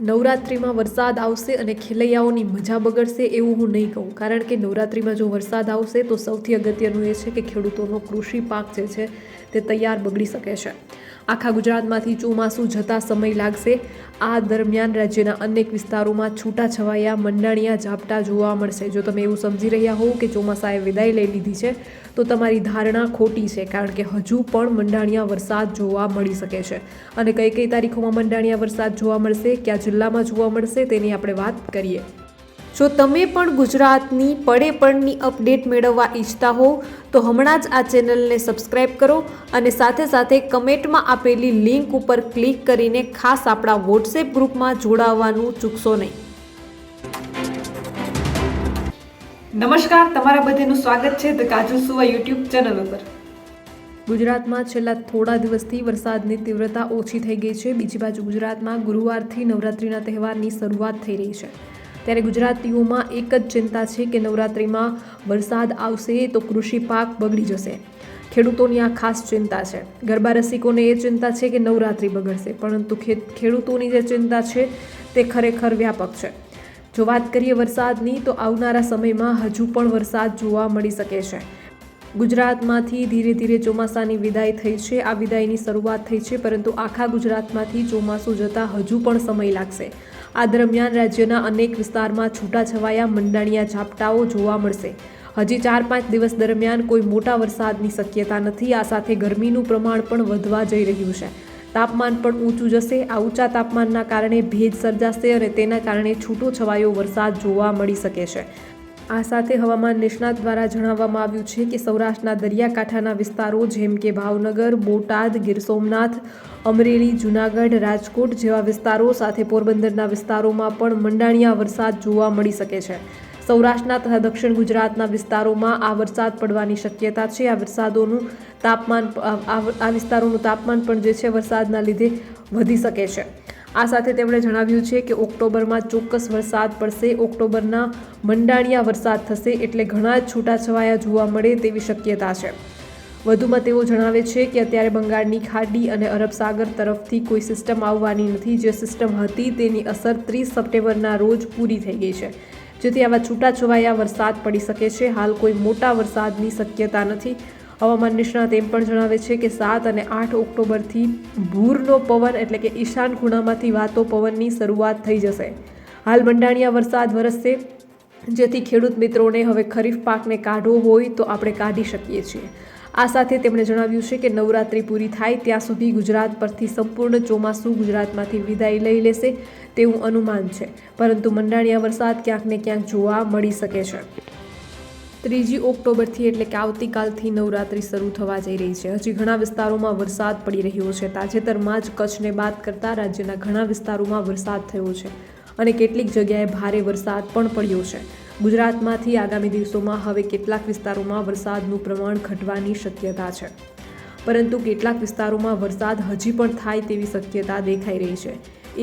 નવરાત્રિમાં વરસાદ આવશે અને ખેલૈયાઓની મજા બગડશે એવું હું નહીં કહું. કારણ કે નવરાત્રિમાં જો વરસાદ આવશે તો સૌથી અગત્યનું એ છે કે ખેડૂતોનો કૃષિ પાક જે છે તે તૈયાર બગડી શકે છે. આખા ગુજરાતમાંથી ચોમાસું જતા સમય લાગશે. આ દરમિયાન રાજ્યના અનેક વિસ્તારોમાં છૂટાછવાયા મંડાણિયા ઝાપટા જોવા મળશે. જો તમે એવું સમજી રહ્યા હોવ કે ચોમાસાએ વિદાય લઈ લીધી છે, તો તમારી ધારણા ખોટી છે, કારણ કે હજુ પણ મંડાણિયા વરસાદ જોવા મળી શકે છે. અને કઈ કઈ તારીખોમાં મંડાણિયા વરસાદ જોવા મળશે, કયા જિલ્લામાં જોવા મળશે તેની આપણે વાત કરીએ. જો તમે પણ ગુજરાતની પડે પડની અપડેટ મેળવવા ઈચ્છતા હો તો હમણાં જ આ ચેનલને સબસ્ક્રાઇબ કરો અને સાથે સાથે કમેન્ટમાં આપેલી લિંક ઉપર ક્લિક કરીને ખાસ આપણા વોટ્સએપ ગ્રુપમાં જોડાવવાનું ચૂકશો નહીં. નમસ્કાર તમારા બધાનું સ્વાગત છે ધ કાજુ સુવા યુટ્યુબ ચેનલ ઉપર. ગુજરાતમાં છેલ્લા થોડા દિવસથી વરસાદની તીવ્રતા ઓછી થઈ ગઈ છે. બીજી બાજુ ગુજરાતમાં ગુરુવારથી નવરાત્રિના તહેવારની શરૂઆત થઈ રહી છે. ત્યારે ગુજરાતીઓમાં એક જ ચિંતા છે કે નવરાત્રિમાં વરસાદ આવશે તો કૃષિ પાક બગડી જશે. ખેડૂતોની આ ખાસ ચિંતા છે. ગરબા રસિકોને એ ચિંતા છે કે નવરાત્રિ બગડશે, પરંતુ ખેડૂતોની જે ચિંતા છે તે ખરેખર વ્યાપક છે. જો વાત કરીએ વરસાદની, તો આવનારા સમયમાં હજુ પણ વરસાદ જોવા મળી શકે છે. ગુજરાતમાંથી ધીરે ધીરે ચોમાસાની વિદાય થઈ છે, આ વિદાયની શરૂઆત થઈ છે, પરંતુ આખા ગુજરાતમાંથી ચોમાસું જતાં હજુ પણ સમય લાગશે. આ દરમિયાન રાજ્યના અનેક વિસ્તારમાં છૂટાછવાયા મંડાણિયા ઝાપટાઓ જોવા મળશે. હજી ચાર પાંચ દિવસ દરમિયાન કોઈ મોટા વરસાદની શક્યતા નથી. આ સાથે ગરમીનું પ્રમાણ પણ વધવા જઈ રહ્યું છે. તાપમાન પણ ઊંચું જશે. આ ઊંચા તાપમાનના કારણે ભેજ સર્જાશે અને તેના કારણે છૂટો છવાયો વરસાદ જોવા મળી શકે છે. આ સાથે હવામાન નિષ્ણાત દ્વારા જણાવવામાં આવ્યું છે કે સૌરાષ્ટ્રના દરિયાકાંઠાના વિસ્તારો જેમ કે ભાવનગર, બોટાદ, ગીર સોમનાથ, અમરેલી, જૂનાગઢ, રાજકોટ જેવા વિસ્તારો સાથે પોરબંદરના વિસ્તારોમાં પણ મંડાણિયા વરસાદ જોવા મળી શકે છે. સૌરાષ્ટ્રના તથા દક્ષિણ ગુજરાતના વિસ્તારોમાં આ વરસાદ પડવાની શક્યતા છે. આ વરસાદોનું તાપમાન, આ વિસ્તારોનું તાપમાન પણ જે છે વરસાદના લીધે વધી શકે છે. આ સાથે તેમણે જણાવ્યું છે કે ઓક્ટોબરમાં ચોક્કસ વરસાદ પડશે, ઓક્ટોબરના મંડાણિયા વરસાદ થશે એટલે ઘણા જ છૂટાછવાયા જોવા મળે તેવી શક્યતા છે. વધુમાં તેઓ જણાવે છે કે અત્યારે બંગાળની ખાડી અને અરબ સાગર તરફથી કોઈ સિસ્ટમ આવવાની નથી. જે સિસ્ટમ હતી તેની અસર ત્રીસ સપ્ટેમ્બરના રોજ પૂરી થઈ ગઈ છે. જેથી આવા છૂટાછવાયા વરસાદ પડી શકે છે. હાલ કોઈ મોટા વરસાદની શક્યતા નથી. હવામાન નિષ્ણાત એમ પણ જણાવે છે કે સાત અને આઠ ઓક્ટોબરથી ભૂરનો પવન એટલે કે ઈશાન ખૂણામાંથી વાતો પવનની શરૂઆત થઈ જશે. હાલ મંડાણિયા વરસાદ વરસશે. જેથી ખેડૂત મિત્રોને હવે ખરીફ પાકને કાઢવો હોય તો આપણે કાઢી શકીએ છીએ. આ સાથે તેમણે જણાવ્યું છે કે નવરાત્રિ પૂરી થાય ત્યાં સુધી ગુજરાત પરથી સંપૂર્ણ ચોમાસું ગુજરાતમાંથી વિદાય લઈ લેશે તેવું અનુમાન છે. પરંતુ મંડાણિયા વરસાદ ક્યાંક ને ક્યાંક જોવા મળી શકે છે. ત્રીજી ઓક્ટોબરથી એટલે કે આવતીકાલથી નવરાત્રિ શરૂ થવા જઈ રહી છે. હજી ઘણા વિસ્તારોમાં વરસાદ પડી રહ્યો છે. તાજેતરમાં જ કચ્છને બાદ કરતાં રાજ્યના ઘણા વિસ્તારોમાં વરસાદ થયો છે અને કેટલીક જગ્યાએ ભારે વરસાદ પણ પડ્યો છે. ગુજરાતમાંથી આગામી દિવસોમાં હવે કેટલાક વિસ્તારોમાં વરસાદનું પ્રમાણ ઘટવાની શક્યતા છે. પરંતુ કેટલાક વિસ્તારોમાં વરસાદ હજી પણ થાય તેવી શક્યતા દેખાઈ રહી છે.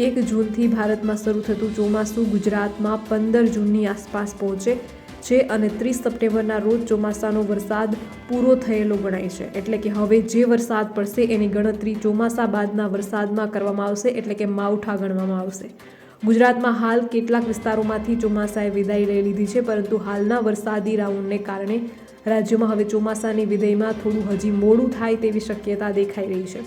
એક જૂનથી ભારતમાં શરૂ થતું ચોમાસું ગુજરાતમાં પંદર જૂનની આસપાસ પહોંચે છે અને ત્રીસ સપ્ટેમ્બરના રોજ ચોમાસાનો વરસાદ પૂરો થયેલો ગણાય છે. એટલે કે હવે જે વરસાદ પડશે એની ગણતરી ચોમાસા બાદના વરસાદમાં કરવામાં આવશે, એટલે કે માવઠા ગણવામાં આવશે. ગુજરાતમાં હાલ કેટલાક વિસ્તારોમાંથી ચોમાસાએ વિદાય લઈ લીધી છે, પરંતુ હાલના વરસાદી રાઉન્ડને કારણે રાજ્યમાં હવે ચોમાસાની વિદાયમાં થોડું હજી મોડું થાય તેવી શક્યતા દેખાઈ રહી છે.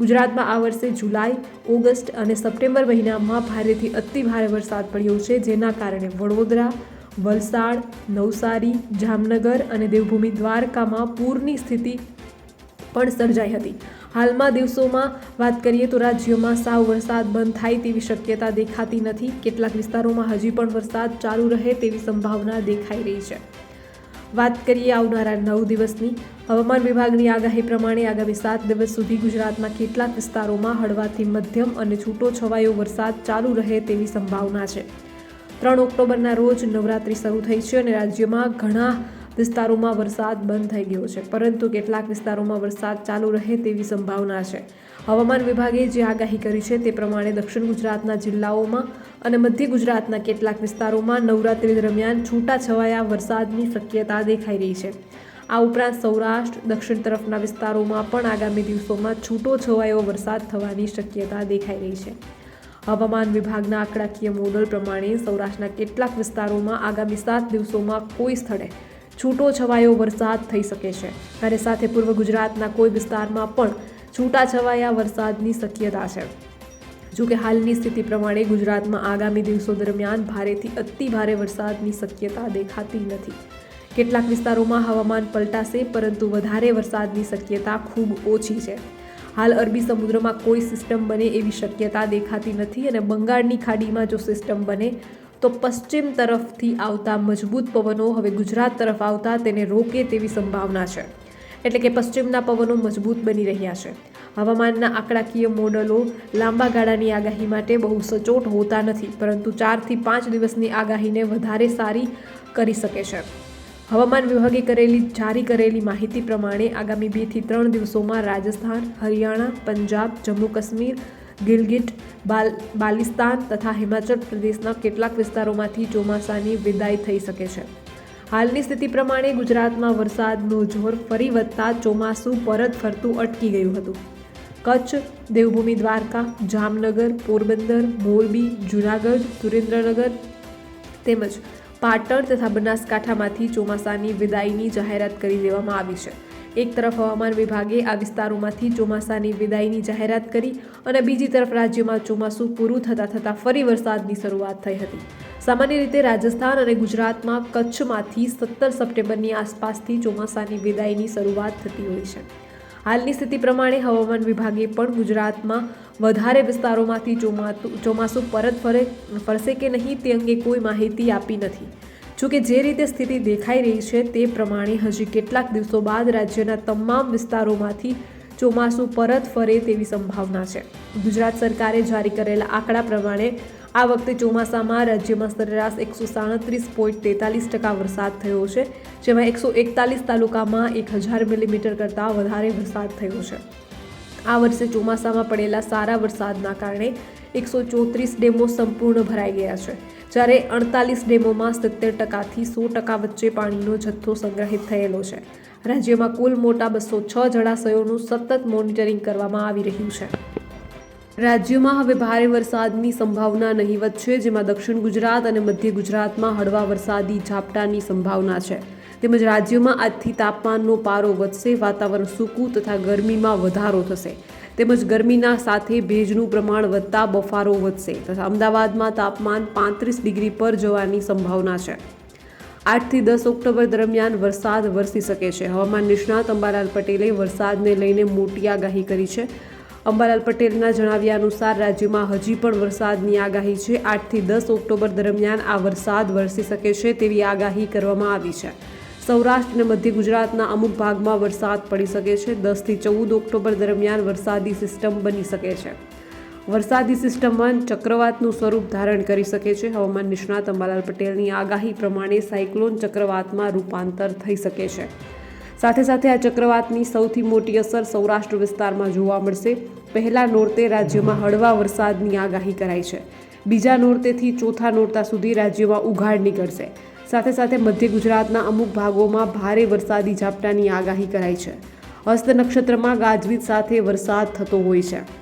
ગુજરાતમાં આ વર્ષે જુલાઈ, ઓગસ્ટ અને સપ્ટેમ્બર મહિનામાં ભારેથી અતિભારે વરસાદ પડ્યો છે, જેના કારણે વડોદરા વલસાડ, નવસારી, જામનગર અને દેવભૂમિ દ્વારકામાં પૂરની સ્થિતિ પણ સર્જાઈ હતી. હાલમાં દિવસોમાં વાત કરીએ તો રાજ્યમાં સાવ વરસાદ બંધ થાય તેવી શક્યતા દેખાતી નથી. કેટલાક વિસ્તારોમાં હજી પણ વરસાદ ચાલુ રહે તેવી સંભાવના દેખાઈ રહી છે. વાત કરીએ આવનારા નવ દિવસની. હવામાન વિભાગની આગાહી પ્રમાણે આગામી સાત દિવસ સુધી ગુજરાતના કેટલાક વિસ્તારોમાં હળવાથી મધ્યમ અને છૂટો છવાયો વરસાદ ચાલુ રહે તેવી સંભાવના છે. ત્રણ ઓક્ટોબરના રોજ નવરાત્રિ શરૂ થઈ છે અને રાજ્યમાં ઘણા વિસ્તારોમાં વરસાદ બંધ થઈ ગયો છે. પરંતુ કેટલાક વિસ્તારોમાં વરસાદ ચાલુ રહે તેવી સંભાવના છે. હવામાન વિભાગે જે આગાહી કરી છે તે પ્રમાણે દક્ષિણ ગુજરાતના જિલ્લાઓમાં અને મધ્ય ગુજરાતના કેટલાક વિસ્તારોમાં નવરાત્રિ દરમિયાન છૂટાછવાયા વરસાદની શક્યતા દેખાઈ રહી છે. આ ઉપરાંત સૌરાષ્ટ્ર, દક્ષિણ તરફના વિસ્તારોમાં પણ આગામી દિવસોમાં છૂટો છવાયો વરસાદ થવાની શક્યતા દેખાઈ રહી છે. હવામાન વિભાગના આંકડાકીય મોડલ પ્રમાણે સૌરાષ્ટ્રના કેટલાક વિસ્તારોમાં આગામી સાત દિવસોમાં કોઈ સ્થળે છૂટો છવાયો વરસાદ થઈ શકે છે. અને સાથે પૂર્વ ગુજરાતના કોઈ વિસ્તારમાં પણ છૂટાછવાયા વરસાદની શક્યતા છે. જો કે હાલની સ્થિતિ પ્રમાણે ગુજરાતમાં આગામી દિવસો દરમિયાન ભારેથી અતિ ભારે વરસાદની શક્યતા દેખાતી નથી. કેટલાક વિસ્તારોમાં હવામાન પલટાશે, પરંતુ વધારે વરસાદની શક્યતા ખૂબ ઓછી છે. હાલ અરબી સમુદ્રમાં કોઈ સિસ્ટમ બને એવી શક્યતા દેખાતી નથી અને બંગાળની ખાડીમાં જો સિસ્ટમ બને, તો પશ્ચિમ તરફથી આવતા મજબૂત પવનો હવે ગુજરાત તરફ આવતા તેને રોકે તેવી સંભાવના છે. એટલે કે પશ્ચિમના પવનો મજબૂત બની રહ્યા છે. હવામાનના આંકડાકીય મોડલો લાંબા ગાળાની આગાહી માટે બહુ સચોટ હોતા નથી, પરંતુ ચારથી પાંચ દિવસની આગાહીને વધારે સારી કરી શકે છે. હવામાન વિભાગે કરેલી, જારી કરેલી માહિતી પ્રમાણે આગામી બેથી ત્રણ દિવસોમાં રાજસ્થાન, હરિયાણા, પંજાબ, જમ્મુ કાશ્મીર, ગિલગિટ, બાલ, બાલિસ્તાન તથા હિમાચલ પ્રદેશના કેટલાક વિસ્તારોમાંથી ચોમાસાની વિદાય થઈ શકે છે. હાલની સ્થિતિ પ્રમાણે ગુજરાતમાં વરસાદનું જોર ફરી વધતા ચોમાસું પરત ફરતું અટકી ગયું હતું. કચ્છ, દેવભૂમિ દ્વારકા, જામનગર, પોરબંદર, મોરબી, જૂનાગઢ, સુરેન્દ્રનગર તેમજ પાટણ તથા બનાસકાંઠામાંથી ચોમાસાની વિદાયની જાહેરાત કરી દેવામાં આવી છે. એક તરફ હવામાન વિભાગે આ વિસ્તારોમાંથી ચોમાસાની વિદાયની જાહેરાત કરી અને બીજી તરફ રાજ્યમાં ચોમાસું પૂરું થતાં થતાં ફરી વરસાદની શરૂઆત થઈ હતી. સામાન્ય રીતે રાજસ્થાન અને ગુજરાતમાં કચ્છમાંથી સત્તર સપ્ટેમ્બરની આસપાસથી ચોમાસાની વિદાયની શરૂઆત થતી હોય છે. હાલની સ્થિતિ પ્રમાણે હવામાન વિભાગે પણ ગુજરાતમાં વધારે વિસ્તારોમાંથી ચોમાસું ચોમાસું પરત ફરે ફરશે કે નહીં તે અંગે કોઈ માહિતી આપી નથી. જોકે જે રીતે સ્થિતિ દેખાઈ રહી છે તે પ્રમાણે હજી કેટલાક દિવસો બાદ રાજ્યના તમામ વિસ્તારોમાંથી ચોમાસું પરત ફરે તેવી સંભાવના છે. ગુજરાત સરકારે જારી કરેલા આંકડા પ્રમાણે આ વખતે ચોમાસામાં રાજ્યમાં સરેરાશ એકસો સાડત્રીસ પોઈન્ટ તેતાલીસ ટકા વરસાદ થયો છે, જેમાં એકસો એકતાલીસ તાલુકામાં એક હજાર મિલીમીટર કરતાં વધારે વરસાદ થયો છે. આ વર્ષે ચોમાસામાં પડેલા સારા વરસાદના કારણે એકસો ચોત્રીસ ડેમો સંપૂર્ણ ભરાઈ ગયા છે, જ્યારે અડતાલીસ ડેમોમાં સિત્તેર ટકાથી સો ટકા વચ્ચે પાણીનો જથ્થો સંગ્રહિત થયેલો છે. રાજ્યમાં કુલ મોટા બસો છ જળાશયોનું સતત મોનિટરિંગ કરવામાં આવી રહ્યું છે. રાજ્યમાં હવે ભારે વરસાદની સંભાવના નહીવત છે, જેમાં દક્ષિણ ગુજરાત અને મધ્ય ગુજરાતમાં હળવા વરસાદી ઝાપટાની સંભાવના છે. તેમજ રાજ્યમાં આજથી તાપમાનનો પારો વધશે, વાતાવરણ સૂકું તથા ગરમીમાં વધારો થશે. તેમજ ગરમીના સાથે ભેજનું પ્રમાણ વધતા બફારો વધશે તથા અમદાવાદમાં તાપમાન પાંત્રીસ ડિગ્રી પર જવાની સંભાવના છે. આઠથી દસ ઓક્ટોબર દરમિયાન વરસાદ વરસી શકે છે. હવામાન નિષ્ણાત અંબાલાલ પટેલે વરસાદને લઈને મોટી આગાહી કરી છે. અંબાલાલ પટેલના જણાવ્યા અનુસાર રાજ્યમાં હજી પણ વરસાદની આગાહી છે. આઠથી દસ ઓક્ટોબર દરમિયાન આ વરસાદ વરસી શકે છે તેવી આગાહી કરવામાં આવી છે. સૌરાષ્ટ્ર અને મધ્ય ગુજરાતના અમુક ભાગમાં વરસાદ પડી શકે છે. દસથી ચૌદ ઓક્ટોબર દરમિયાન વરસાદી સિસ્ટમ બની શકે છે. વરસાદી સિસ્ટમમાં ચક્રવાતનું સ્વરૂપ ધારણ કરી શકે છે. હવામાન નિષ્ણાત અંબાલાલ પટેલની આગાહી પ્રમાણે સાયક્લોન ચક્રવાતમાં રૂપાંતર થઈ શકે છે. સાથે સાથે આ ચક્રવાતની સૌથી મોટી અસર સૌરાષ્ટ્ર વિસ્તારમાં જોવા મળશે. પહેલા નોરતે રાજ્યમાં હળવા વરસાદની આગાહી કરાઈ છે. બીજા નોરતેથી ચોથા નોરતા સુધી રાજ્યમાં ઉઘાડ નીકળશે. સાથે સાથે મધ્ય ગુજરાતના અમુક ભાગોમાં ભારે વરસાદી ઝાપટાની આગાહી કરાઈ છે. હસ્ત નક્ષત્રમાં ગાજવીજ સાથે વરસાદ થતો હોય છે.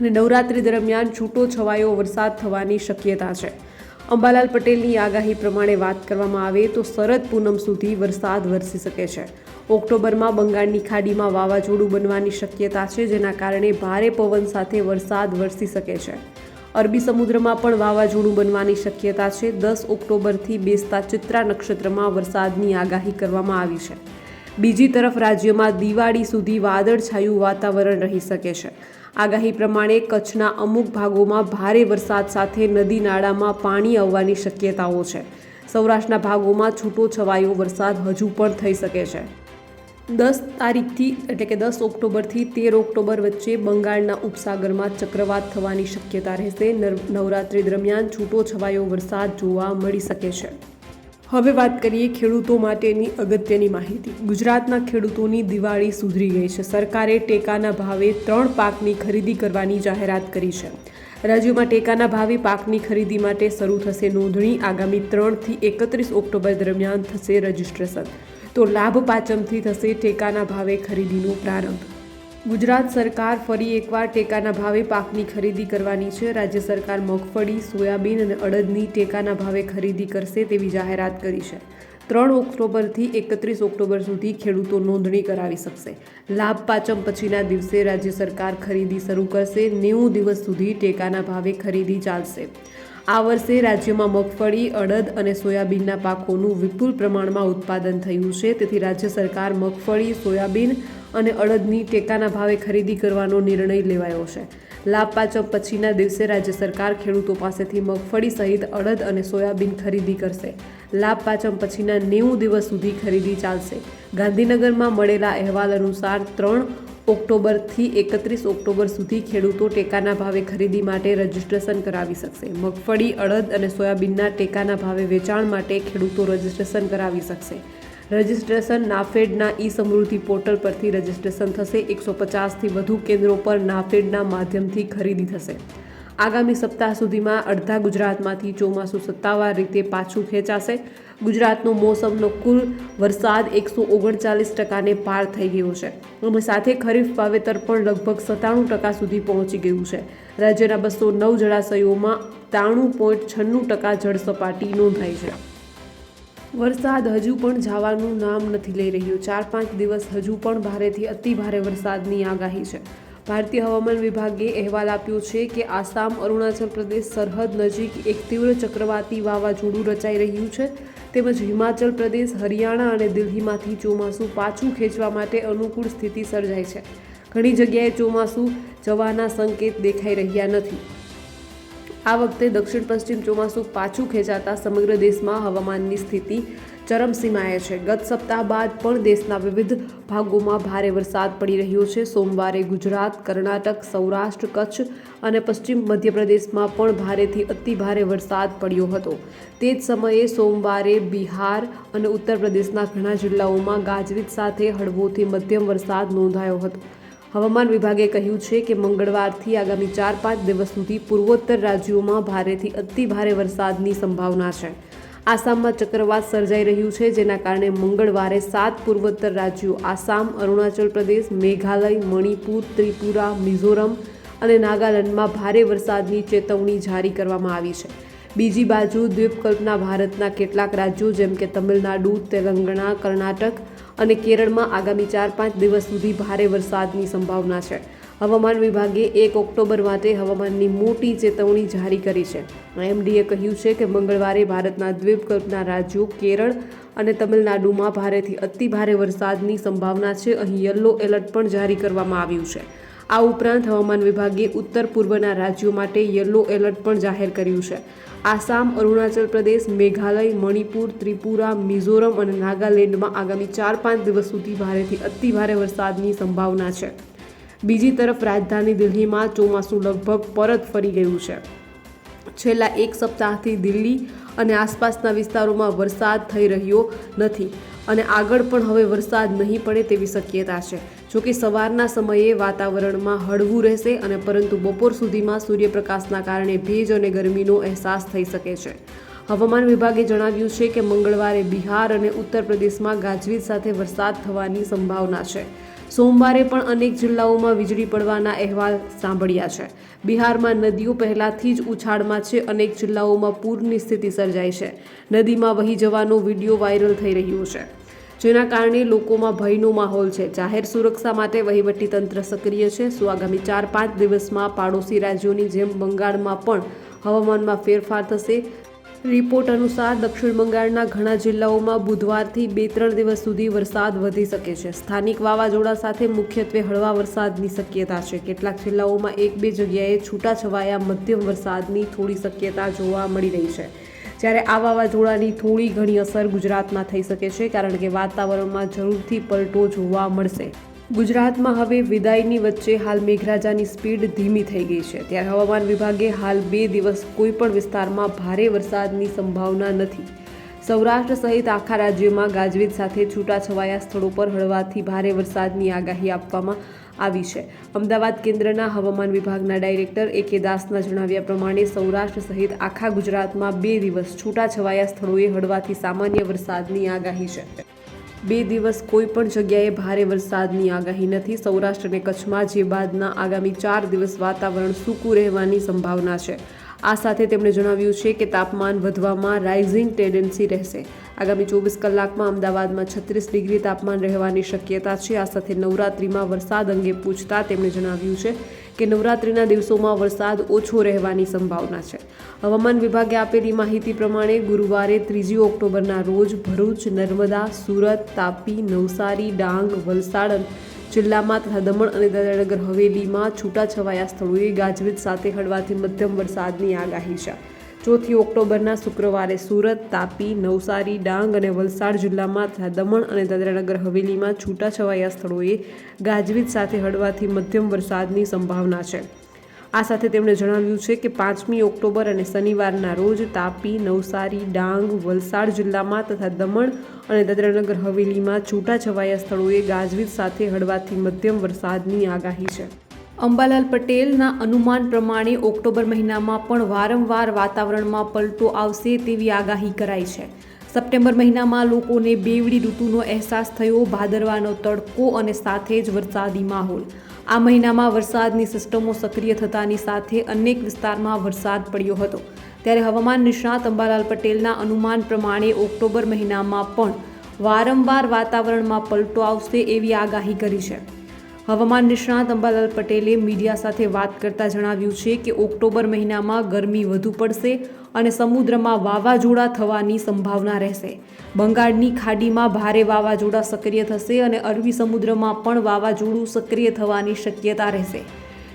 અને નવરાત્રી દરમિયાન છૂટો છવાયો વરસાદ થવાની શક્યતા છે. અંબાલાલ પટેલની આગાહી પ્રમાણે વાત કરવામાં આવે તો શરદ પૂનમ સુધી વરસાદ વરસી શકે છે. ઓક્ટોબરમાં બંગાળની ખાડીમાં વાવાઝોડું બનવાની શક્યતા છે, જેના કારણે ભારે પવન સાથે વરસાદ વરસી શકે છે. અરબી સમુદ્રમાં પણ વાવાઝોડું બનવાની શક્યતા છે. દસ ઓક્ટોબરથી બેસતા ચિત્રા નક્ષત્રમાં વરસાદની આગાહી કરવામાં આવી છે. બીજી તરફ રાજ્યમાં દિવાળી સુધી વાદળછાયું વાતાવરણ રહી શકે છે. આગાહી પ્રમાણે કચ્છના અમુક ભાગોમાં ભારે વરસાદ સાથે નદી નાળામાં પાણી આવવાની શક્યતાઓ છે. સૌરાષ્ટ્રના ભાગોમાં છૂટો છવાયો વરસાદ હજુ પણ થઈ શકે છે. દસ તારીખથી એટલે કે દસ ઓક્ટોબરથી તેર ઓક્ટોબર વચ્ચે બંગાળના ઉપસાગરમાં ચક્રવાત થવાની શક્યતા રહેશે. નવરાત્રી દરમિયાન છૂટો છવાયો વરસાદ જોવા મળી શકે છે. હવે વાત કરીએ ખેડૂતો માટેની અગત્યની માહિતી. ગુજરાતના ખેડૂતોની દિવાળી સુધરી ગઈ છે. સરકારે ટેકાના ભાવે ત્રણ પાકની ખરીદી કરવાની જાહેરાત કરી છે. રાજ્યમાં ટેકાના ભાવે પાકની ખરીદી માટે શરૂ થશે નોંધણી. આગામી ત્રણથી એકત્રીસ ઓક્ટોબર દરમિયાન થશે રજીસ્ટ્રેશન. તો લાભ પાંચમથી થશે ટેકાના ભાવે ખરીદીનો પ્રારંભ. ગુજરાત સરકાર ફરી એકવાર ટેકાના ભાવે પાકની ખરીદી કરવાની છે. રાજ્ય સરકાર મગફળી, સોયાબીન અને અડદની ટેકાના ભાવે ખરીદી કરશે તેવી જાહેરાત કરી છે. ત્રણ ઓક્ટોબરથી એકત્રીસ ઓક્ટોબર સુધી ખેડૂતો નોંધણી કરાવી શકશે. લાભ પાંચમ પછીના દિવસે રાજ્ય સરકાર ખરીદી શરૂ કરશે. નેવું દિવસ સુધી ટેકાના ભાવે ખરીદી ચાલશે. આ વર્ષે રાજ્યમાં મગફળી, અડદ અને સોયાબીનના પાકોનું વિપુલ પ્રમાણમાં ઉત્પાદન થયું છે. તેથી રાજ્ય સરકાર મગફળી, સોયાબીન અને અડદની ટેકાના ભાવે ખરીદી કરવાનો નિર્ણય લેવાયો છે. લાભ પાંચમ પછીના દિવસે રાજ્ય સરકાર ખેડૂતો પાસેથી મગફળી સહિત અડદ અને સોયાબીન ખરીદી કરશે. લાભ પાંચમ પછીના નેવું દિવસ સુધી ખરીદી ચાલશે. ગાંધીનગરમાં મળેલા અહેવાલ અનુસાર ત્રણ ઓક્ટોબરથી એકત્રીસ ઓક્ટોબર સુધી ખેડૂતો ટેકાના ભાવે ખરીદી માટે રજીસ્ટ્રેશન કરાવી શકશે. મગફળી, અડદ અને સોયાબીનના ટેકાના ભાવે વેચાણ માટે ખેડૂતો રજીસ્ટ્રેશન કરાવી શકશે. રજિસ્ટ્રેશન નાફેડના ઈ સમૃદ્ધિ પોર્ટલ પરથી રજિસ્ટ્રેશન થશે. એકસો પચાસથી વધુ કેન્દ્રો પર નાફેડના માધ્યમથી ખરીદી થશે. આગામી સપ્તાહ સુધીમાં અડધા ગુજરાતમાંથી ચોમાસું સત્તાવાર રીતે પાછું ખેંચાશે. ગુજરાતનો મોસમનો કુલ વરસાદ એકસો ઓગણચાલીસ ટકાને પાર થઈ ગયો છે. અને સાથે ખરીફ વાવેતર પણ લગભગ સત્તાણું ટકા સુધી પહોંચી ગયું છે. રાજ્યના બસો નવ જળાશયોમાં ત્રાણું પોઈન્ટ છન્નું ટકા જળ સપાટી નોંધાઈ છે. વરસાદ હજુ પણ જવાનું નામ નથી લઈ રહ્યું. ચાર પાંચ દિવસ હજુ પણ ભારેથી અતિ ભારે વરસાદની આગાહી છે. ભારતીય હવામાન વિભાગે અહેવાલ આપ્યો છે કે આસામ, અરુણાચલ પ્રદેશ, સરહદ નજીક એક તીવ્ર ચક્રવાતી વાવાઝોડું રચાઈ રહ્યું છે. તેમજ હિમાચલ પ્રદેશ, હરિયાણા અને દિલ્હીમાંથી ચોમાસું પાછું ખેંચવા માટે અનુકૂળ સ્થિતિ સર્જાઈ છે. ઘણી જગ્યાએ ચોમાસું જવાના સંકેત દેખાઈ રહ્યા નથી. આ વખતે દક્ષિણ પશ્ચિમ ચોમાસું પાછું ખેંચાતા સમગ્ર દેશમાં હવામાનની સ્થિતિ ચરમસીમાએ છે. ગત સપ્તાહ બાદ પણ દેશના વિવિધ ભાગોમાં ભારે વરસાદ પડી રહ્યો છે. સોમવારે ગુજરાત, કર્ણાટક, સૌરાષ્ટ્ર, કચ્છ અને પશ્ચિમ મધ્યપ્રદેશમાં પણ ભારેથી અતિ ભારે વરસાદ પડ્યો હતો. તે જ સમયે સોમવારે બિહાર અને ઉત્તર પ્રદેશના ઘણા જિલ્લાઓમાં ગાજવીજ સાથે હળવોથી મધ્યમ વરસાદ નોંધાયો હતો. હવામાન વિભાગે કહ્યું છે કે મંગળવારથી આગામી ચાર પાંચ દિવસ સુધી પૂર્વોત્તર રાજ્યોમાં ભારેથી અતિ ભારે વરસાદની સંભાવના છે. આસામમાં ચક્રવાત સર્જાઈ રહ્યું છે, જેના કારણે મંગળવારે સાત પૂર્વોત્તર રાજ્યો આસામ, અરુણાચલ પ્રદેશ, મેઘાલય, મણિપુર, ત્રિપુરા, મિઝોરમ અને નાગાલેન્ડમાં ભારે વરસાદની ચેતવણી જારી કરવામાં આવી છે. બીજી બાજુ દ્વીપકલ્પના ભારતના કેટલાક રાજ્યો જેમ કે તમિલનાડુ, તેલંગણા, કર્ણાટક અને કેરળમાં આગામી ચાર પાંચ દિવસ સુધી ભારે વરસાદની સંભાવના છે. હવામાન વિભાગે એક ઓક્ટોબર માટે હવામાનની મોટી ચેતવણી જારી કરી છે. એમડીએ કહ્યું છે કે મંગળવારે ભારતના દ્વીપકલ્પના રાજ્યો કેરળ અને તમિલનાડુમાં ભારેથી અતિ ભારે વરસાદની સંભાવના છે. અહીં યલો એલર્ટ પણ જારી કરવામાં આવ્યું છે. આ ઉપરાંત હવામાન વિભાગે ઉત્તર પૂર્વના રાજ્યો માટે યલો એલર્ટ પણ જાહેર કર્યું છે. આસામ, અરુણાચલ પ્રદેશ, મેઘાલય, મણિપુર, ત્રિપુરા, મિઝોરમ અને નાગાલેન્ડમાં આગામી ચાર પાંચ દિવસ સુધી ભારેથી અતિભારે વરસાદની સંભાવના છે. બીજી તરફ રાજધાની દિલ્હીમાં ચોમાસું લગભગ પરત ફરી ગયું છે. છેલ્લા એક સપ્તાહથી દિલ્હી અને આસપાસના વિસ્તારોમાં વરસાદ થઈ રહ્યો નથી અને આગળ પણ હવે વરસાદ નહીં પડે તેવી શક્યતા છે. જોકે સવારના સમયે વાતાવરણમાં હળવું રહેશે અને પરંતુ બપોર સુધીમાં સૂર્યપ્રકાશના કારણે ભેજ અને ગરમીનો અહેસાસ થઈ શકે છે. હવામાન વિભાગે જણાવ્યું છે કે મંગળવારે બિહાર અને ઉત્તર પ્રદેશમાં ગાજવીજ સાથે વરસાદ થવાની સંભાવના છે. સોમવારે પણ અનેક જિલ્લાઓમાં વીજળી પડવાના અહેવાલ સાંભળ્યા છે. બિહારમાં નદીઓ પહેલાથી જ ઉછાળમાં છે, અનેક જિલ્લાઓમાં પૂરની સ્થિતિ સર્જાઈ છે. નદીમાં વહી જવાનો વીડિયો વાયરલ થઈ રહ્યો છે. જેના કારણે લોકોમાં ભયનો માહોલ છે. જાહેર સુરક્ષા માટે વહીવટીતંત્ર સક્રિય છે. શું આગામી ચાર પાંચ દિવસમાં પાડોશી રાજ્યોની જેમ બંગાળમાં પણ હવામાનમાં ફેરફાર થશે? રિપોર્ટ અનુસાર દક્ષિણ બંગાળના ઘણા જિલ્લાઓમાં બુધવારથી બે ત્રણ દિવસ સુધી વરસાદ વધી શકે છે. સ્થાનિક વાવાઝોડા સાથે મુખ્યત્વે હળવા વરસાદની શક્યતા છે. કેટલાક જિલ્લાઓમાં એક બે જગ્યાએ છૂટાછવાયા મધ્યમ વરસાદની થોડી શક્યતા જોવા મળી રહી છે. જ્યારે આ વાવાઝોડાની થોડી ઘણી અસર ગુજરાતમાં થઈ શકે છે, કારણ કે વાતાવરણમાં જરૂરથી પલટો જોવા મળશે. ગુજરાતમાં હવે વિદાયની વચ્ચે હાલ મેઘરાજાની સ્પીડ ધીમી થઈ ગઈ છે. ત્યારે હવામાન વિભાગે હાલ બે દિવસ કોઈપણ વિસ્તારમાં ભારે વરસાદની સંભાવના નથી. સૌરાષ્ટ્ર સહિત આખા રાજ્યમાં ગાજવીજ સાથે છૂટાછવાયા સ્થળો પર હળવાથી ભારે વરસાદની આગાહી આપવામાં આવી છે. અમદાવાદ કેન્દ્રના હવામાન વિભાગના ડાયરેક્ટર એ કે દાસના જણાવ્યા પ્રમાણે સૌરાષ્ટ્ર સહિત આખા ગુજરાતમાં બે દિવસ છૂટાછવાયા સ્થળોએ હળવાથી સામાન્ય વરસાદની આગાહી છે. બે દિવસ કોઈ પણ જગ્યાએ ભારે વરસાદની આગાહી નથી. સૌરાષ્ટ્ર અને કચ્છમાં જે બાદના આગામી ચાર દિવસ વાતાવરણ સૂકું રહેવાની સંભાવના છે. આ સાથે તેમણે જણાવ્યું છે કે તાપમાન વધવામાં રાઇઝિંગ ટેન્ડન્સી રહેશે. આગામી ચોવીસ કલાકમાં અમદાવાદમાં છત્રીસ ડિગ્રી તાપમાન રહેવાની શક્યતા છે. આ સાથે નવરાત્રિમાં વરસાદ અંગે પૂછતા તેમણે જણાવ્યું છે કે નવરાત્રિના દિવસોમાં વરસાદ ઓછો રહેવાની સંભાવના છે. હવામાન વિભાગે આપેલી માહિતી પ્રમાણે ગુરુવારે ત્રીજી ઓક્ટોબરના રોજ ભરૂચ, નર્મદા, સુરત, તાપી, નવસારી, ડાંગ, વલસાડ જિલ્લામાં તથા દમણ અને દાદરાનગર હવેલીમાં છૂટાછવાયા સ્થળોએ ગાજવીજ સાથે હળવાથી મધ્યમ વરસાદની આગાહી છે. ચોથી ઓક્ટોબરના શુક્રવારે સુરત, તાપી, નવસારી, ડાંગ અને વલસાડ જિલ્લામાં તથા દમણ અને દાદરાનગર હવેલીમાં છૂટાછવાયા સ્થળોએ ગાજવીજ સાથે હળવાથી મધ્યમ વરસાદની સંભાવના છે. આ સાથે તેમણે જણાવ્યું છે કે પાંચમી ઓક્ટોબર અને શનિવારના રોજ તાપી, નવસારી, ડાંગ, વલસાડ જિલ્લામાં તથા દમણ અને દાદરાનગર હવેલીમાં છૂટાછવાયા સ્થળોએ ગાજવીજ સાથે હળવાથી મધ્યમ વરસાદની આગાહી છે. અંબાલાલ પટેલના અનુમાન પ્રમાણે ઓક્ટોબર મહિનામાં પણ વારંવાર વાતાવરણમાં પલટો આવશે તેવી આગાહી કરાઈ છે. સપ્ટેમ્બર મહિનામાં લોકોને બેવડી ઋતુનો અહેસાસ થયો, ભાદરવાનો તડકો અને સાથે જ વરસાદી માહોલ. આ મહિનામાં વરસાદની સિસ્ટમો સક્રિય થતાની સાથે અનેક વિસ્તારમાં વરસાદ પડ્યો હતો. ત્યારે હવામાન નિષ્ણાત અંબાલાલ પટેલના અનુમાન પ્રમાણે ઓક્ટોબર મહિનામાં પણ વારંવાર વાતાવરણમાં પલટો આવશે એવી આગાહી કરી છે. હવામાન નિષ્ણાત અંબાલાલ પટેલે મીડિયા સાથે વાત કરતા જણાવ્યું છે કે ઓક્ટોબર મહિનામાં ગરમી વધુ પડશે અને સમુદ્રમાં વાવાઝોડા થવાની સંભાવના રહેશે. બંગાળની ખાડીમાં ભારે વાવાઝોડા સક્રિય થશે અને અરબી સમુદ્રમાં પણ વાવાઝોડું સક્રિય થવાની શક્યતા રહેશે,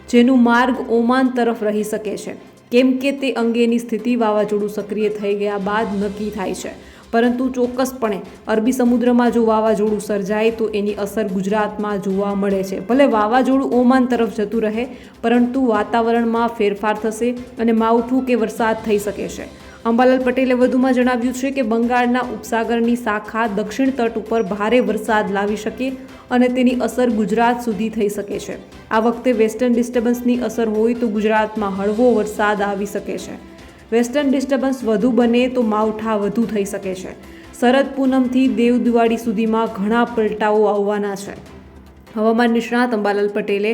જેનું માર્ગ ઓમાન તરફ રહી શકે છે. કેમ કે તે અંગેની સ્થિતિ વાવાઝોડું સક્રિય થઈ ગયા બાદ નક્કી થાય છે. પરંતુ ચોક્કસપણે અરબી સમુદ્રમાં જો વાવાઝોડું સર્જાય તો એની અસર ગુજરાતમાં જોવા મળે છે. ભલે વાવાઝોડું ઓમાન તરફ જતું રહે, પરંતુ વાતાવરણમાં ફેરફાર થશે અને માવઠું કે વરસાદ થઈ શકે છે. અંબાલાલ પટેલે વધુમાં જણાવ્યું છે કે બંગાળના ઉપસાગરની શાખા દક્ષિણ તટ ઉપર ભારે વરસાદ લાવી શકે અને તેની અસર ગુજરાત સુધી થઈ શકે છે. આ વખતે વેસ્ટર્ન ડિસ્ટર્બન્સની અસર હોય તો ગુજરાતમાં હળવો વરસાદ આવી શકે છે. વેસ્ટર્ન ડિસ્ટર્બન્સ વધુ બને તો માવઠા વધુ થઈ શકે છે. શરદ પૂનમથી દેવ દિવાળી સુધીમાં ઘણા પલટાઓ આવવાના છે. હવામાન નિષ્ણાત અંબાલાલ પટેલે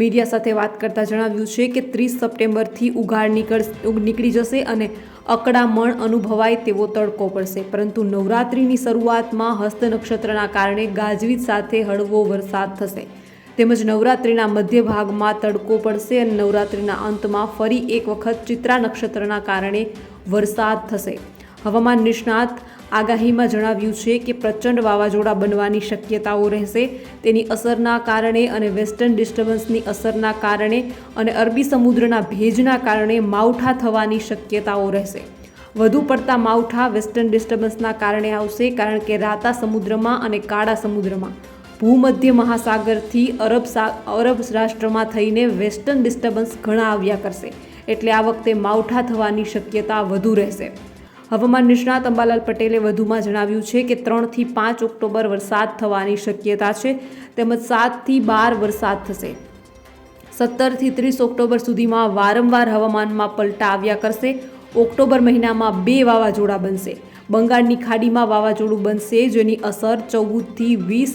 મીડિયા સાથે વાત કરતા જણાવ્યું છે કે ત્રીસ સપ્ટેમ્બરથી ઉઘાડ નીકળ નીકળી જશે અને અકડામણ અનુભવાય તેવો તડકો પડશે. પરંતુ નવરાત્રિની શરૂઆતમાં હસ્ત નક્ષત્રના કારણે ગાજવીજ સાથે હળવો વરસાદ થશે. તેમજ નવરાત્રિના મધ્ય ભાગમાં તડકો પડશે અને નવરાત્રિના અંતમાં ફરી એક વખત ચિત્રા નક્ષત્રના કારણે વરસાદ થશે. હવામાન નિષ્ણાત આગાહીમાં જણાવ્યું છે કે પ્રચંડ વાવાઝોડા બનવાની શક્યતાઓ રહેશે. તેની અસરના કારણે અને વેસ્ટર્ન ડિસ્ટર્બન્સની અસરના કારણે અને અરબી સમુદ્રના ભેજના કારણે માવઠા થવાની શક્યતાઓ રહેશે. વધુ પડતા માવઠા વેસ્ટર્ન ડિસ્ટર્બન્સના કારણે આવશે કારણ કે રાતા સમુદ્રમાં અને કાળા સમુદ્રમાં ભૂમધ્ય મહાસાગરથી અરબ સા, અરબ રાષ્ટ્રમાં થઈને વેસ્ટર્ન ડિસ્ટર્બન્સ ઘણા આવ્યા કરશે. એટલે આ વખતે માવઠા થવાની શક્યતા વધુ રહેશે. હવામાન નિષ્ણાત અંબાલાલ પટેલે વધુમાં જણાવ્યું છે કે ત્રણથી પાંચ ઓક્ટોબર વરસાદ થવાની શક્યતા છે, તેમજ સાતથી બાર વરસાદ થશે. સત્તરથી ત્રીસ ઓક્ટોબર સુધીમાં વારંવાર હવામાનમાં પલટા આવ્યા કરશે. ઓક્ટોબર મહિનામાં બે વાવાઝોડા બનશે. બંગાળની ખાડીમાં વાવાઝોડું બનશે, જેની અસર ચૌદથી વીસ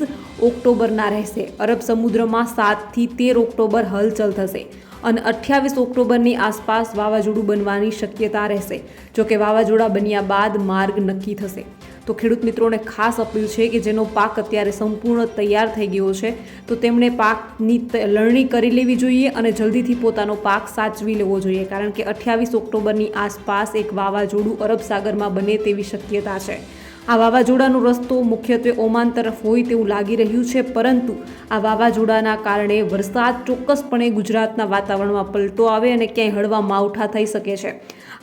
ઓક્ટોબરના રહેશે. અરબ સમુદ્રમાં સાતથી તેર ઓક્ટોબર હલચલ થશે અને અઠ્યાવીસ ઓક્ટોબરની આસપાસ વાવાઝોડું બનવાની શક્યતા રહેશે, જોકે વાવાઝોડા બન્યા બાદ માર્ગ નક્કી થશે. તો ખેડૂત મિત્રોને ખાસ અપીલ છે કે જેનો પાક અત્યારે સંપૂર્ણ તૈયાર થઈ ગયો છે, તો તેમણે પાકની લણણી કરી લેવી જોઈએ અને જલ્દીથી પોતાનો પાક સાચવી લેવો જોઈએ, કારણ કે અઠ્યાવીસ ઓક્ટોબરની આસપાસ એક વાવાઝોડું અરબ સાગરમાં બને તેવી શક્યતા છે. આ વાવાઝોડાનો રસ્તો મુખ્યત્વે ઓમાન તરફ હોય તેવું લાગી રહ્યું છે, પરંતુ આ વાવાઝોડાના કારણે વરસાદ ચોક્કસપણે ગુજરાતના વાતાવરણમાં પલટો આવે અને ક્યાંય હળવા માવઠા થઈ શકે છે.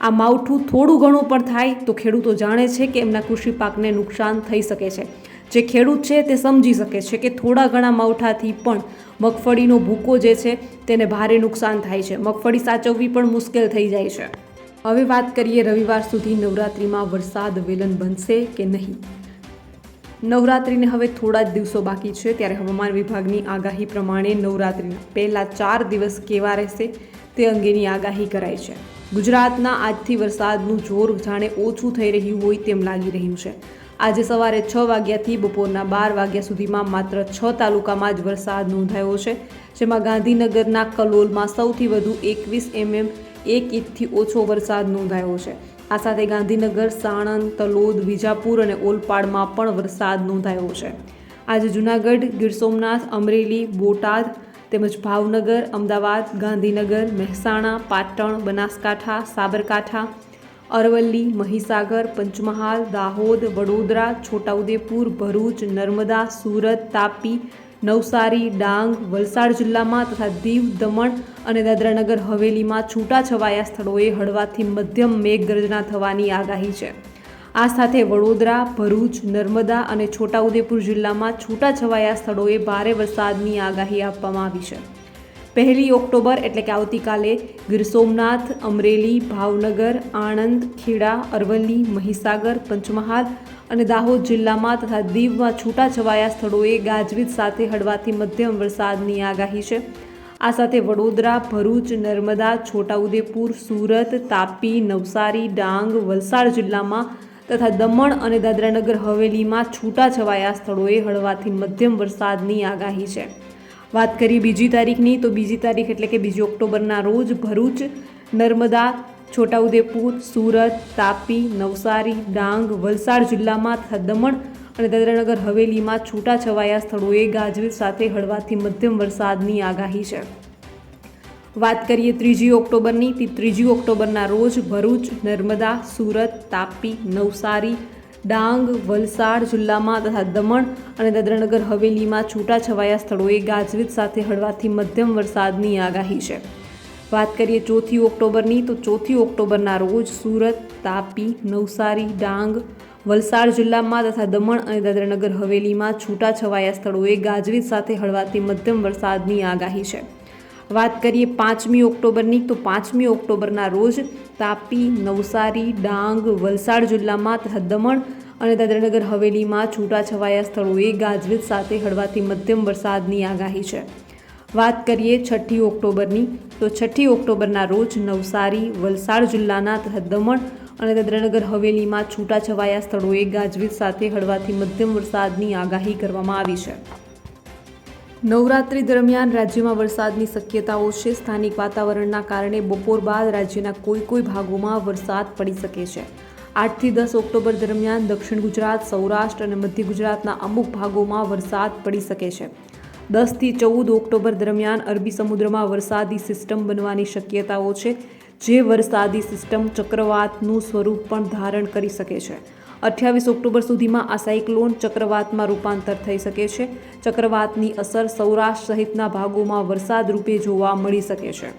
આ માવઠું થોડું ઘણું પણ થાય તો ખેડૂતો જાણે છે કે એમના કૃષિ પાકને નુકસાન થઈ શકે છે. જે ખેડૂત છે તે સમજી શકે છે કે થોડા ઘણા માવઠાથી પણ મગફળીનો ભૂકો જે છે તેને ભારે નુકસાન થાય છે. મગફળી સાચવવી પણ મુશ્કેલ થઈ જાય છે. હવે વાત કરીએ રવિવાર સુધી નવરાત્રિમાં વરસાદ વેલન બનશે કે નહીં? નવરાત્રિને હવે થોડા જ દિવસો બાકી છે ત્યારે હવામાન વિભાગની આગાહી પ્રમાણે નવરાત્રિના પહેલાં ચાર દિવસ કેવા રહેશે તે અંગેની આગાહી કરાઈ છે. ગુજરાતના આજથી વરસાદનું જોર જાણે ઓછું થઈ રહ્યું હોય તેમ લાગી રહ્યું છે. આજે સવારે છ વાગ્યાથી બપોરના બાર વાગ્યા સુધીમાં માત્ર છ તાલુકામાં જ વરસાદ નોંધાયો છે, જેમાં ગાંધીનગરના કલોલમાં સૌથી વધુ એકવીસ એમએમ એક ઇંચથી ઓછો વરસાદ નોંધાયો છે. આ સાથે ગાંધીનગર, સાણંદ, તલોદ, વિજાપુર અને ઓલપાડમાં પણ વરસાદ નોંધાયો છે. આજે જૂનાગઢ, ગીર સોમનાથ, અમરેલી, બોટાદ તેમજ ભાવનગર, અમદાવાદ, ગાંધીનગર, મહેસાણા, પાટણ, બનાસકાંઠા, સાબરકાંઠા, અરવલ્લી, મહીસાગર, પંચમહાલ, દાહોદ, વડોદરા, છોટાઉદેપુર, ભરૂચ, નર્મદા, સુરત, તાપી, નવસારી, ડાંગ, વલસાડ જિલ્લામાં તથા દીવ, દમણ અને દાદરાનગર હવેલીમાં છૂટાછવાયા સ્થળોએ હળવાથી મધ્યમ મેઘગર્જના થવાની આગાહી છે. આ સાથે વડોદરા, ભરૂચ, નર્મદા અને છોટાઉદેપુર જિલ્લામાં છૂટાછવાયા સ્થળોએ ભારે વરસાદની આગાહી આપવામાં આવી છે. પહેલી ઓક્ટોબર એટલે કે આવતીકાલે ગીર સોમનાથ, અમરેલી, ભાવનગર, આણંદ, ખેડા, અરવલ્લી, મહીસાગર, પંચમહાલ અને દાહોદ જિલ્લામાં તથા દીવમાં છૂટાછવાયા સ્થળોએ ગાજવીજ સાથે હળવાથી મધ્યમ વરસાદની આગાહી છે. આ સાથે વડોદરા, ભરૂચ, નર્મદા, છોટાઉદેપુર, સુરત, તાપી, નવસારી, ડાંગ, વલસાડ જિલ્લામાં તથા દમણ અને દાદરાનગર હવેલીમાં છૂટાછવાયા સ્થળોએ હળવાથી મધ્યમ વરસાદની આગાહી છે. વાત કરીએ બીજી તારીખની, તો બીજી તારીખ એટલે કે બીજી ઓક્ટોબરના રોજ ભરૂચ, નર્મદા, છોટાઉદેપુર, સુરત, તાપી, નવસારી, ડાંગ, વલસાડ જિલ્લામાં તથા દમણ અને દાદરાનગર હવેલીમાં છૂટાછવાયા સ્થળોએ ગાજવીજ સાથે હળવાથી મધ્યમ વરસાદની આગાહી છે. વાત કરીએ ત્રીજી ઓક્ટોબરની, તે ત્રીજી ઓક્ટોબરના રોજ ભરૂચ, નર્મદા, સુરત, તાપી, નવસારી, ડાંગ, વલસાડ જિલ્લામાં તથા દમણ અને દાદરાનગર હવેલીમાં છૂટાછવાયા સ્થળોએ ગાજવીજ સાથે હળવાથી મધ્યમ વરસાદની આગાહી છે. વાત કરીએ ચોથી ઓક્ટોબરની, તો ચોથી ઓક્ટોબરના રોજ સુરત, તાપી, નવસારી, ડાંગ, વલસાડ જિલ્લામાં તથા દમણ અને દાદરાનગર હવેલીમાં છૂટાછવાયા સ્થળોએ ગાજવીજ સાથે હળવાથી મધ્યમ વરસાદની આગાહી છે. વાત કરીએ પાંચમી ઓક્ટોબરની, તો પાંચમી ઓક્ટોબરના રોજ તાપી, નવસારી, ડાંગ, વલસાડ જિલ્લામાં તથા દમણ અને દાદરાનગર હવેલીમાં છૂટાછવાયા સ્થળોએ ગાજવીજ સાથે હળવાથી મધ્યમ વરસાદની આગાહી છે. વાત કરીએ છઠ્ઠી ઓક્ટોબરની, તો છઠ્ઠી ઓક્ટોબરના રોજ નવસારી, વલસાડ જિલ્લાના તથા દમણ અને દાદરાનગર હવેલીમાં છૂટાછવાયા સ્થળોએ ગાજવીજ સાથે હળવાથી મધ્યમ વરસાદની આગાહી કરવામાં આવી છે. નવરાત્રી દરમિયાન રાજ્યમાં વરસાદની શક્યતાઓ છે. સ્થાનિક વાતાવરણના કારણે બપોર બાદ રાજ્યના કોઈ કોઈ ભાગોમાં વરસાદ પડી શકે છે. આઠથી દસ ઓક્ટોબર દરમિયાન દક્ષિણ ગુજરાત, સૌરાષ્ટ્ર અને મધ્ય ગુજરાતના અમુક ભાગોમાં વરસાદ પડી શકે છે. દસથી ચૌદ ઓક્ટોબર દરમિયાન અરબી સમુદ્રમાં વરસાદી સિસ્ટમ બનવાની શક્યતાઓ છે, જે વરસાદી સિસ્ટમ ચક્રવાતનું સ્વરૂપ પણ ધારણ કરી શકે છે. અઠ્યાવીસ ઓક્ટોબર સુધીમાં આ સાયક્લોન ચક્રવાતમાં રૂપાંતર થઈ શકે છે. ચક્રવાતની અસર સૌરાષ્ટ્ર સહિતના ભાગોમાં વરસાદ રૂપે જોવા મળી શકે છે.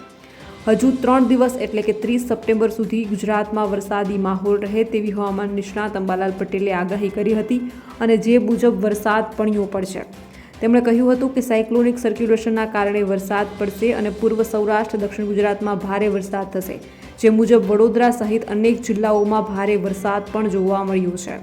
હજુ ત્રણ દિવસ એટલે કે ત્રીસ સપ્ટેમ્બર સુધી ગુજરાતમાં વરસાદી માહોલ રહે તેવી હવામાન નિષ્ણાત અંબાલાલ પટેલે આગાહી કરી હતી અને જે મુજબ વરસાદ પણ્યો પડશે. તેમણે કહ્યું હતું કે સાયક્લોનિક સર્ક્યુલેશનના કારણે વરસાદ પડશે અને પૂર્વ સૌરાષ્ટ્ર, દક્ષિણ ગુજરાતમાં ભારે વરસાદ થશે. જે મુજબ વડોદરા સહિત અનેક જિલ્લાઓમાં ભારે વરસાદ પણ જોવા મળ્યો છે.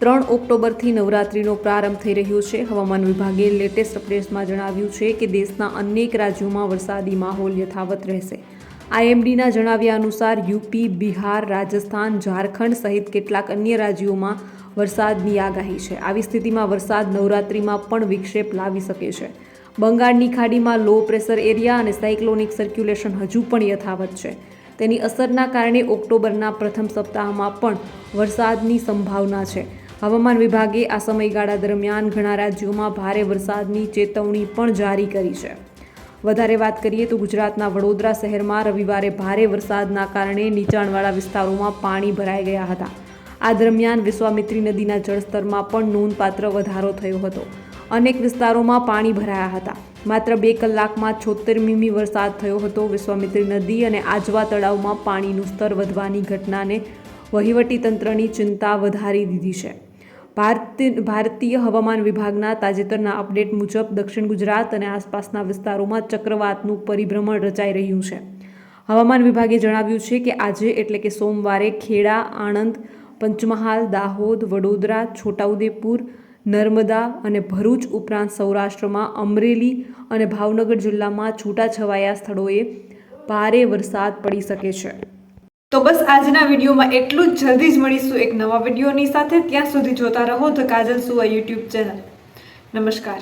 ત્રણ ઓક્ટોબરથી નવરાત્રિનો પ્રારંભ થઈ રહ્યો છે. હવામાન વિભાગે લેટેસ્ટ અપડેટ્સમાં જણાવ્યું છે કે દેશના અનેક રાજ્યોમાં વરસાદી માહોલ યથાવત રહેશે. આઈએમડીના જણાવ્યા અનુસાર યુપી, બિહાર, રાજસ્થાન, ઝારખંડ સહિત કેટલાક અન્ય રાજ્યોમાં વરસાદની આગાહી છે. આવી સ્થિતિમાં વરસાદ નવરાત્રિમાં પણ વિક્ષેપ લાવી શકે છે. બંગાળની ખાડીમાં લો પ્રેશર એરિયા અને સાયક્લોનિક સર્ક્યુલેશન હજુ પણ યથાવત છે. તેની અસરના કારણે ઓક્ટોબરના પ્રથમ સપ્તાહમાં પણ વરસાદની સંભાવના છે. હવામાન વિભાગે આ સમયગાળા દરમિયાન ઘણા રાજ્યોમાં ભારે વરસાદની ચેતવણી પણ જારી કરી છે. વધારે વાત કરીએ તો ગુજરાતના વડોદરા શહેરમાં રવિવારે ભારે વરસાદના કારણે નીચાણવાળા વિસ્તારોમાં પાણી ભરાઈ ગયા હતા. આ દરમિયાન વિશ્વામિત્રી નદીના જળસ્તરમાં પણ નોંધપાત્ર વધારો થયો હતો. અનેક વિસ્તારોમાં પાણી ભરાયા હતા. માત્ર બે કલાકમાં છોતેર મીમી વરસાદ થયો હતો. વિશ્વામિત્રી નદી અને આજવા તળાવમાં પાણીનું સ્તર વધવાની ઘટનાને વહીવટી તંત્રની ચિંતા વધારી દીધી છે. ભારતી, ભારતીય હવામાન વિભાગના તાજેતરના અપડેટ મુજબ દક્ષિણ ગુજરાત અને આસપાસના વિસ્તારોમાં ચક્રવાતનું પરિભ્રમણ રચાઈ રહ્યું છે. હવામાન વિભાગે જણાવ્યું છે કે આજે એટલે કે સોમવારે ખેડા, આણંદ, પંચમહાલ, દાહોદ, વડોદરા, છોટાઉદેપુર નર્મદા અને ભરૂચ ઉપરાંત સૌરાષ્ટ્રમાં અમરેલી અને ભાવનગર જિલ્લામાં છૂટાછવાયા સ્થળોએ ભારે વરસાદ પડી શકે છે. તો બસ આજના વિડીયોમાં એટલું જ. જલ્દી જ મળીશું એક નવા વિડીયોની સાથે. ત્યાં સુધી જોતા રહો ધ કાજલ સુવા યુટ્યુબ ચેનલ. નમસ્કાર.